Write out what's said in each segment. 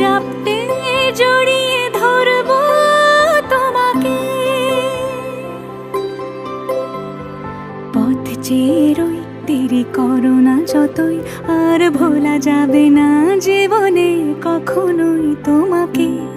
চাপতে জড়িয়ে ধরবো তোমাকে। পথ চেরই, তেরি করোনা যতই, আর ভোলা যাবে না জীবনে কখনোই তোমাকে।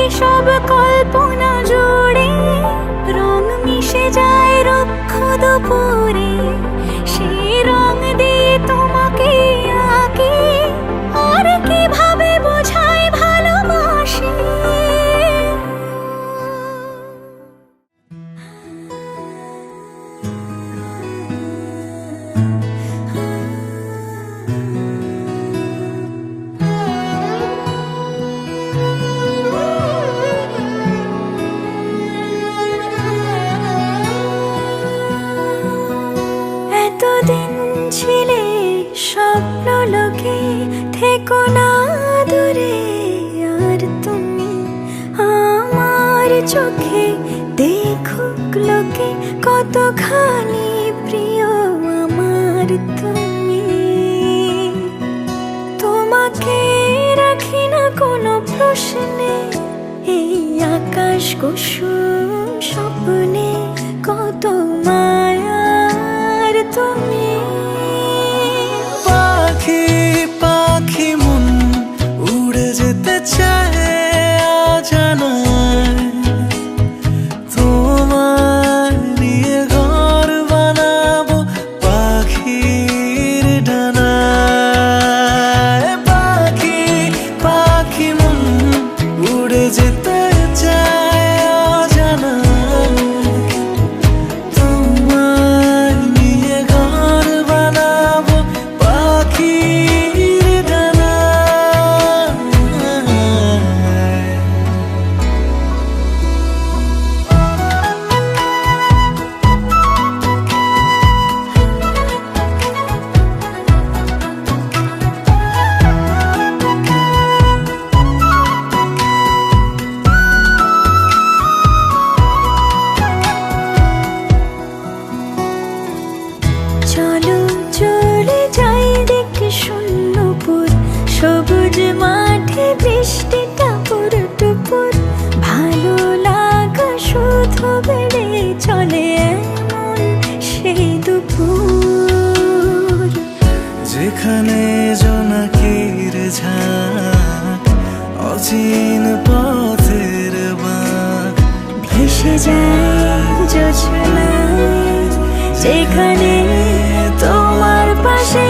চিঠি সব কল্পনা জুড়ে রং মিশে যায় রক্ষ দুপুরে আর তুমি আমার চোখে দেখুক লোকে প্রিয় আমার তুমি। তোমাকে রাখি না কোনো প্রশ্নে আকাশ কুসুম স্বপ্নে কত মায়ার যেতে ভেসে যায় জোছনা। যেখানে তোমার পাশে